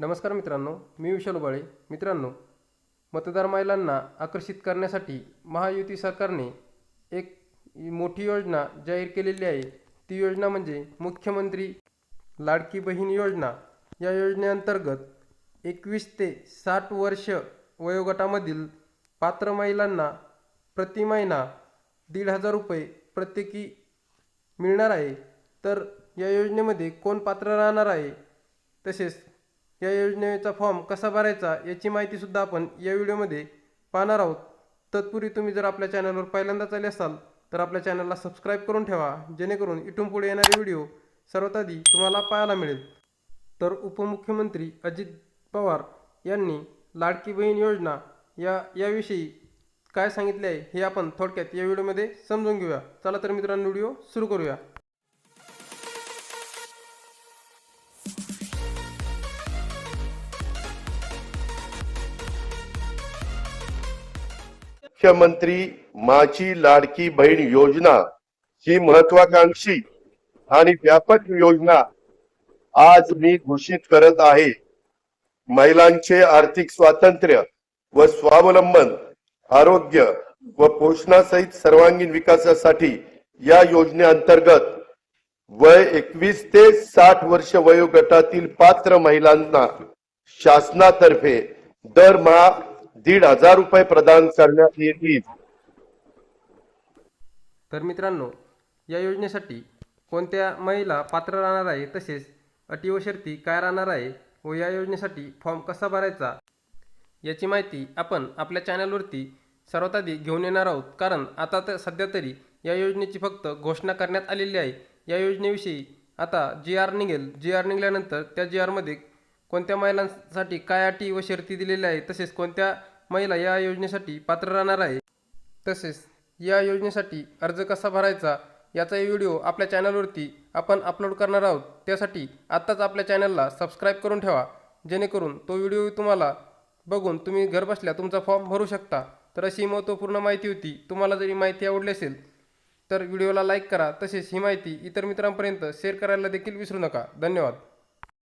नमस्कार मित्रांनो मी विशाल उबाळे. मित्रांनो मतदार महिलांना आकर्षित करण्यासाठी महायुती सरकारने एक मोठी योजना जाहीर केलेली आहे. ती योजना म्हणजे मुख्यमंत्री लाडकी बहीण योजना. या योजनेअंतर्गत एकवीस ते साठ वर्ष वयोगटामधील पात्र महिलांना प्रति महिना दीड हजार रुपये प्रत्येकी मिळणार आहे. तर या योजनेमध्ये कोण पात्र राहणार आहे? तसेच या योजनेचा फॉर्म कसा भरायचा याची माहितीसुद्धा आपण या व्हिडिओमध्ये पाहणार आहोत. तत्पूर्वी तुम्ही जर आपल्या चॅनलवर पहिल्यांदाच आले असाल तर आपल्या चॅनलला सबस्क्राईब करून ठेवा जेणेकरून इथून पुढे येणारे व्हिडिओ सर्वात आधी तुम्हाला पाहायला मिळेल. तर उपमुख्यमंत्री अजित पवार यांनी लाडकी बहीण योजना या याविषयी काय सांगितले आहे हे आपण थोडक्यात या व्हिडिओमध्ये समजून घेऊया. चला तर मित्रांनो व्हिडिओ सुरू करूया. मुख्यमंत्री माझी लाडकी बहीण योजना ही महत्वाकांक्षी आणि व्यापक योजना आज मी घोषित करत आहे. महिलांचे आर्थिक स्वातंत्र्य व स्वावलंबन आरोग्य व पोषणासहित सर्वांगीण विकासासाठी या योजनेअंतर्गत वय एकवीस ते साठ वर्ष वयोगटातील पात्र महिलांना शासनातर्फे दरमहा दीड हजार रुपये प्रदान करण्यात येतील. तर मित्रांनो या योजनेसाठी कोणत्या महिला पात्र राहणार आहे तसेच अटी व शर्ती काय राहणार आहे व या योजनेसाठी फॉर्म कसा भरायचा याची माहिती आपण आपल्या चॅनलवरती सर्वात आधी घेऊन येणार आहोत. कारण आता तर सध्या तरी या योजनेची फक्त घोषणा करण्यात आलेली आहे. या योजनेविषयी आता जी आर निघेल. जी आर निघाल्यानंतर त्या जी आरमध्ये कोणत्या महिलांसाठी काय अटी व शर्ती दिलेल्या आहे तसेच कोणत्या महिला या योजनेसाठी पात्र राहणार आहे. तसेच या योजनेसाठी अर्ज कसा भरायचा याचाही व्हिडिओ आपल्या चॅनलवरती आपण अपलोड करणार आहोत. त्यासाठी आत्ताच आपल्या चॅनलला सबस्क्राईब करून ठेवा जेणेकरून तो व्हिडिओ तुम्हाला बघून तुम्ही घरबसल्या तुमचा फॉर्म भरू शकता. तर अशी महत्त्वपूर्ण माहिती होती. तुम्हाला जरी माहिती आवडली असेल तर व्हिडिओला लाईक करा. तसेच ही माहिती इतर मित्रांपर्यंत शेअर करायला देखील विसरू नका. धन्यवाद.